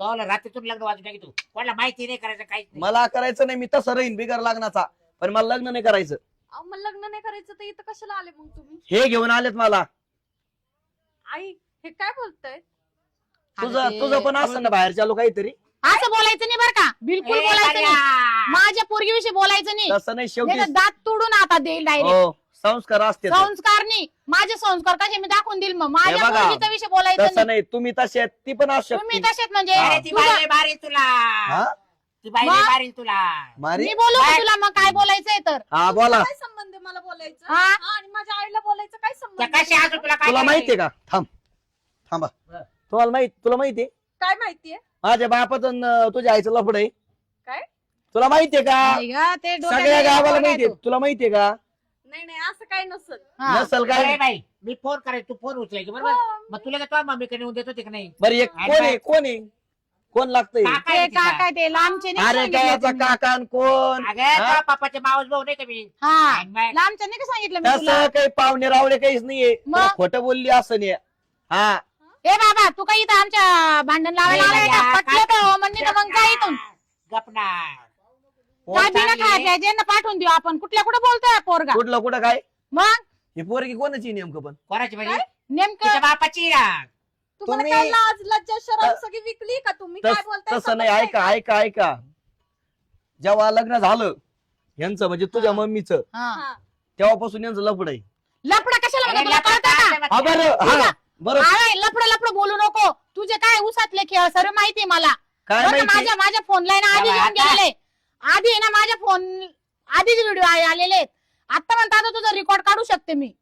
तो रात्रीतून लग्न वाजून टाकी तू. कोणाला माहिती नाही करायचं काहीच नाही. मला करायचं नाही मी तसं राहीन बिगर लग्नाचा. पण मला लग्न नाही करायचं. अहो, मग लग्न नाही करायचं तर इथं कशाला आले मग तुम्ही? हे घेऊन आलेत मला. आई हे काय बोलताय? तुझं तुझं पण असं ना बाहेरच्या लोक काहीतरी. असं बोलायचं नाही बरं का? बिलकुल ए, बोलायचं कार्या! माझ्या पोरगीविषयी बोलायचं नाही. तसं नाही शेवटी दात तोडून आता देईल डायरेक्ट हो. संस्कार असते. संस्कार नाही. माझे संस्कार कसे? मी दाखवून देईल मग. माझ्या बघा, विषय बोलायचं तसं नाही. नाही. तुम्ही तसे आहेत, ती पण असू तुम्ही शकते तसेच म्हणजे अरे ती तुझं- बाई बारी तुला. हा? ती बाई मग? बारी तुला. मारी? मी बोलू का. तुला मग? काय बोलायचंय तर? हा बोला. काय संबंध मला बोलायचं? हा? हा, आणि माझ्या आईला बोलायचं काय त्या संबंध कशी? असू तुला काय तुला? माहितीये का? थांब. थांबा. बरं. तुम्हाला माहीत तुला माहितीये? काय माहितीये? माझ्या बापाचं तुझ्या आईचं लफड आहे. काय? तुला माहितीये का? नाही ग, ते डोक्यात सगळ्या गावाला. माहितीये. तुला माहितीये का? नाही नाही काय नसल? हा. नसल अरे काय बाई मी फोन करायचं तू फोन उचलायची बरोबर? हो, मग तुला का तुझ्या मम्मीकडे नेऊन देत होती का नाही बरं एक कोण. आहे? कोण आहे? कोण लागतंय? काका ते आहे तिचा. काका ते लांबचे नाही अरे सांगितलं कायचा तुम्ही. काका आणि कोण? अगं हा? तुझ्या पप्पाचे मावस भाऊ नाही का मी? हा. आणि मग- लांबच्या नाही का सांगितलं मी तुला? तसं काही पाहुणे रावळे काहीच नाहीये. मग? तुला खोटं बोलली असं नाही. हा. ए बाबा तू काही इथं आमच्या भांडण लावायला नाही, आलाय का? नाही, पटलं तर हो म्हणली तर मग जा इथून. गपना काय बिना पाठवून देऊ आपण. कुठल्या कुठे बोलतोय पोरगा? कुठलं कुठं काय? मग? हे पोरगी कोणाची नेमकं पण? कोणाची म्हणजे काय? नेमकं? बापाची ना तुम्हाला तुम्ही- काय लाज लज्जा शरम त- सगळी विकली का तुम्ही? तस- बोलताय? तसं नाही समजतंय ऐका ऐका ऐका. जेव्हा लग्न झालं यांचं म्हणजे तुझ्या हा. मम्मीचं. हा. तेव्हापासून यांचं लफड आहे. लफडा कशाला म्हणतो तुला अरे, कळतं का? हा बरं हा बरं. अरे लफडं लफडं बोलू नको. तुझे काय उसातले खेळ सर्व माहिती मला. काय बरं का, माहिती? माझ्या माझ्या फोनला ना आधी घेऊन गेलेले. आधी आहे ना माझ्या फोन आधीच व्हिडिओ आलेले आहेत आता म्हणता आता तुझा रेकॉर्ड काढू शकते मी.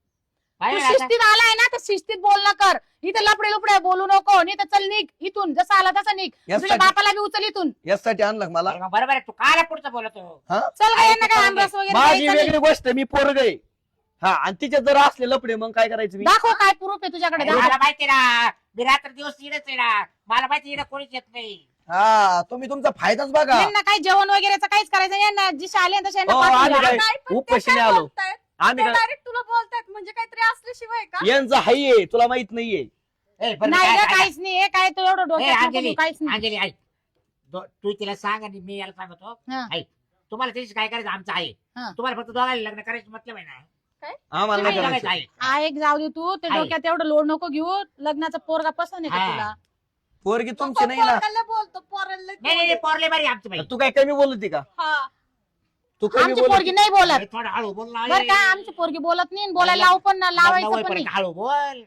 तू? शिस्तीत आलाय ना तर शिस्तीत बोलणं कर. इथे लपडे लपडे बोलू नको नाही तर चल निघ इथून. जसं आला तसं निघ. यासाठी- तुझ्या बापाला बी उचल इथून. यासाठी आणलं का मला? बरोबर आहे तू काला पुढचं बोलतो हा. चल काय यांना काय आमरस वगैरे माझी द्यायचा नाही. वेगळी गोष्ट मी पोरग आहे. हा आणि तिच्यात जर असले लपडे मग काय करायचं मी? दाखव काय प्रूफ आहे तुझ्याकडे दाखव. मला माहिती ना मी रात्र दिवस इडच आहे ना. मला माहिती इडं कोणीच येत नाही. हा तुम्ही तुमचा फायदाच बघा यांना काही जेवण वगैरेचं काहीच करायचं नाही. यांना जसे आले ना तसे यांना हो, पाठवून आले द्या. काय? नाही? आम्ही काय- डायरेक्ट तुला बोलतायत म्हणजे काहीतरी असल्याशिवाय का यांचं हाई आहे तुला माहीत नाहीये ए, बरं, नाही काय- ग काय- काहीच नाही हे काय तो एवढं ए, डोक्यात नको अंजली घेऊ, काहीच नाही अंजली ऐक दो- तू तिला सांग आणि मी याला सांगतो हा. ऐक तुम्हाला त्याची काय करायचं आमचं आहे हा. तुम्हाला फक्त दोघांना लग्न करायचं मतलब आहे ना आम्हाला नाही तुम्ही करायचं दोघांचं आहे हा एक जाऊ दे तू ते आहे. डोक्यात एवढं लोड नको घेऊ लग्नाचा पोरगा पसंत आहे का हा. तुला पोरगी तुमची नाही ना? पोराला बोलतो पोराला नाही नाही नाही, पोरले बारी आमची बाई. तू काय कमी बोलत होती का? हा. तू कमी आमची बोलत. पोरगी नाही बोलत. थोडं हळू बोल ना बर का आमची पोरगी बोलत नाही आणि बोलायला लावू पण ना लावायचं पण नाही. हळू बोल.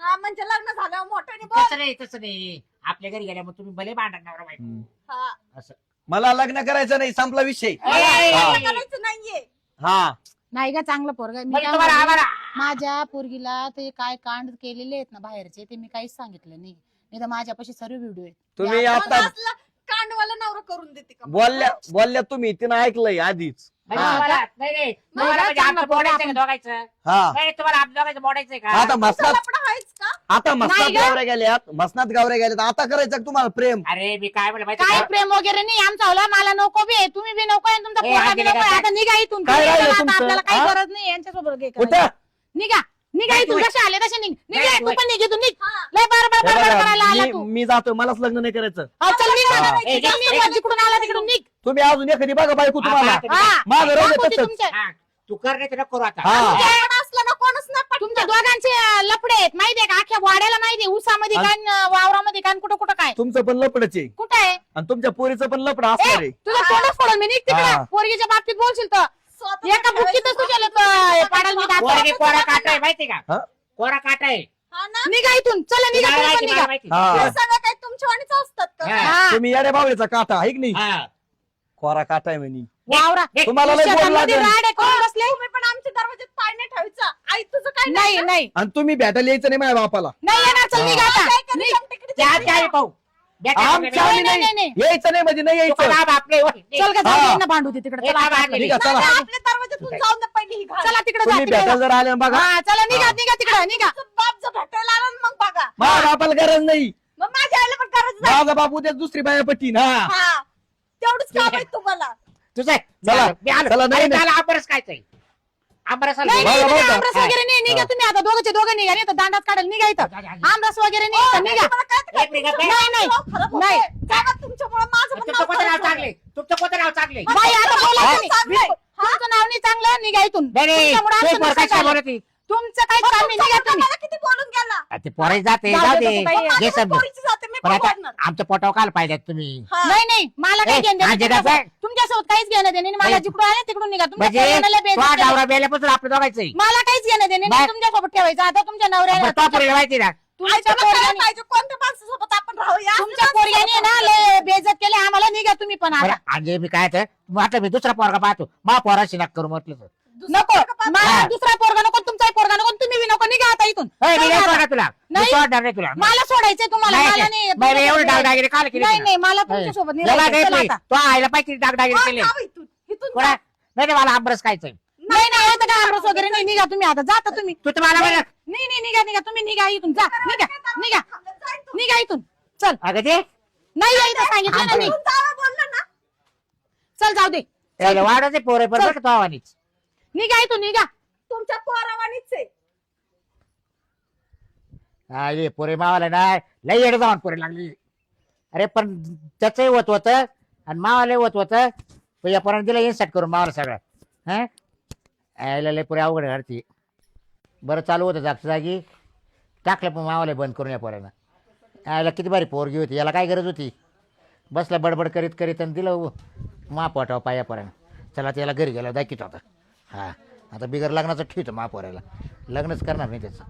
हा म्हणजे लग्न झाल्यावर मोठ्याने बोल. तसं नाही तसं नाही. आपल्या घरी गेल्या मग तुम्ही भले भांडण हम्म. हा. असं. मला लग्न करायचं नाही संपला विषय. मला ए, हा. लग्न करायचं नाहीये. हा. नाही का चांगलं पोरगा मी काय म्हणते, माझ्या पोरगीला ते काय कांड केलेले आहेत ना बाहेरचे ते मी काहीच सांगितलं नाही. नाही तर माझ्यापाशी सर्व व्हिडिओ आहेत. तुम्ही आता कांडवाला नवरा करून देते का? बोलल्या बोलल्या तुम्ही तिनं ऐकलंय आधीच. म्हणजे हा. तुम्हाला नाही नाही मग तुम्हाला काय म्हणजे आमचं चांगलं पोरं बोलायचं का आपण- दोघायचं हा. नाही तुम्हाला आमचं दोघायचं बोलायचंय का? आता मसनात लफडं आहेच का? आता मसनात नाही गं. गावऱ्या गेल्यात मसनात गावऱ्या गेल्यात. आता करायचं का तुम्हाला प्रेम? अरे मी काय म्हणलं माहिती काय का? प्रेम वगैरे नाही आमचा होला मला नको बी आहे, तुम्ही बी नको आहे, आणि तुमचा ए, पोरगा बी अंजली नको आहे. काय- आता निघा इथून. काय तुम्ही राहिलं निघा, आता तुमचं? आपल्याला काही हा? गरज नाही यांच्यासोबत हे करायची. निघा. नाही, इथून तू- जसे आले तसे निघ? निघा नाही, तू तू- पण निघ इथून निघ. लय बार बार बार बार बघा, करायला आला मी- तू. मी जातो मलाच लग्न नाही करायचं. हा, चल निघ हा. ना. ए, चल निघ, ए, जिकडून आला तिकडून निघ. तुम्ही अजून एखादी बघा बायको तुम्हाला. हा, हा माझं राहू दे दाखवते तसंच. तुमच्या हा, तू कर नाही तर नको करू आता. हा. असलं ना कोणच पटत. तुमच्या दोघांचे अं, लफडे आहेत माहितीये का? अख्ख्या वाड्याला माहितीये उसामध्ये आणि- कान वावरामध्ये कान कुठं कुठं काय? तुमचं पण लपडच आहे. कुठं आहे? आणि तुमच्या पोरीचं पण लपड असणार आहे. तुझं तोंडच फोडून मी निघ तिकडे. हा. पोरगीच्या बाबतीत बोलशील तर. एका बुक्कीतच तुझ्या लोक पाडाल मी दाखव. कोरा काटा आहे माहिती का? हा? कोरा काटा आहे. हा ना? निघा इथून. चला निघा तुम्ही पण निघा. हा हे सगळं काही तुमच्या वाणीच असतात का? हा. तुम्ही येड्या बावळीचा काटा आहे की नाही हा. कोरा काटा आहे म्हणे. वावरा तुम्हाला लय गोड शेतामध्ये लागेल. राड आहे कोण बसले? तुम्ही पण आमच्या दरवाज्यात पाय नाही ठेवायचा. आई तुझं काय नाही नाही आणि तुम्ही भेटायला यायचं नाही माझ्या बापाला. येणार चल हा. निघा आता. काय पाहू. बेटा, आमच्या बेटा, आम्ही नाही, नाही नाही, यायचं नाही म्हणजे नाही तू यायचं. चल का. जाऊ दे ना भांडू दे तिकडे चला बाबा, आपलं. आली. ठीक आहे चला नाही, आपल्या दरवाज्यातून जाऊन दे पहिली ही घाल. चला तिकडे जा तुम्ही तिकडे भेटायला जा. जर आले ना बघा हा चला निघा. निघा तिकडे निघा तुझं बाप जर भेटायला आला ना मग बघा बापाला गरज नाही मग माझ्या आईला पण गरज नाही माझा बाप उद्या दुसरी बाया पट्टी ना हा तेवढंच काम आहे तुम्हाला तुझं आहे. चला. मी आलो. चला, नाही, अरे, नाही. त्याला आंबरस खायचंय आमरस वगैरे नाही निघा तुम्ही आता दोघांचे दोघं निघा नाही तर दांडात काढाल निघा इथं आमरस वगैरे नाही इथं निघा नाही तुमचं नाव चांगले तुमचं तुमचं नाही चांगलं निघा इथून. काय तुमचं काही काम निघा तुम्ही. किती बोलून गेला? ते पोरायच जाते जाऊ पण आता बोलणार. आमच्या पोटावर काल पाहिजे तुम्ही हा. नाही नाही मला काही ए, घेणं देणं आजी नाही. दादा. तुमच्यासोबत काहीच घेणं देणं नाही. मला नाही. जिकडून आले तिकडून निघा तुमच्या म्हणजे पोराला लय बेइज्जत तो केलं. डावरा बेल्यापासून आपलं दोघायचं मला काहीच घेणं देणं नाही बाय. तुमच्यासोबत ठेवायचं आता तुमच्या नवऱ्याला तो पोरीला माहिती ना तुमच्या आईच्याला काय पोरग्याने पाहिजे कोणत्या माणसासोबत आपण राहूया तुमच्या पोरग्याने ना लय बेइज्जत केली आम्हाला निघा तुम्ही पण आता बरं, आणि मी काय तर म्हटलं मी दुसरा पोरगा पाहतो मा पोराशी नाक करू म्हटलं तर. नको. मला. दुसरा पोरगा नको तुमचाही पोरगा नको तुम्ही बी नको निघा आता इथून. ए, मी चला नाही आता. सोडणार तुला. मी नाही. सोडणार नाही तुला. मला सोडायचंय तुम्हाला नाही, मला नाही. नाही एवढं तुमच्यासोबत डागडागिरी काल केली नाही मला नाही. राहायचं. चला आता. तो आईला पाहिजे डागडागिरी केली. जाऊ इथून. इथून कोणा? जा. नाही नाही, मला आंबरस खायचंय. नाही नाही आता काय आमरस वगैरे नाही निघा तुम्ही आता. जाता तुम्ही. तू तर मला नाही नाही नाही, निघा निघा तुम्ही निघा इथून. जा निघा निघा. निघा इथून. चल. अगं ते नाही सांगितलं ना मी चल जाऊ दे. वाढायचे पोरे पण बरं का तो आवानीच. निघा इथून निघा. तुमच्या पोरावानीच आहे. अरे पोरे मावाला ना लई येड जाऊन पोरे लागली. अरे पण त्याचंही होत होत आणि मावाला होत होत. या पोराने दिलं इन्सर्ट करून मावाला सगळं. हा? यायला लय पुरे अवघड घडती बरं चालू होतं जागच्या जागी. टाकलं पण मावाला बंद करून या पोरानं. यायला किती भारी पोरगी होती याला काय गरज होती? बसला बडबड करीत करीत आणि दिलं महापोटाव पाया पोरानं. चला त्याला घरी गेला दाखीत होता हां. आता बिगर लग्नाचं ठीक ठेवतो महापौराला लग्नच करणार नाही त्याचं.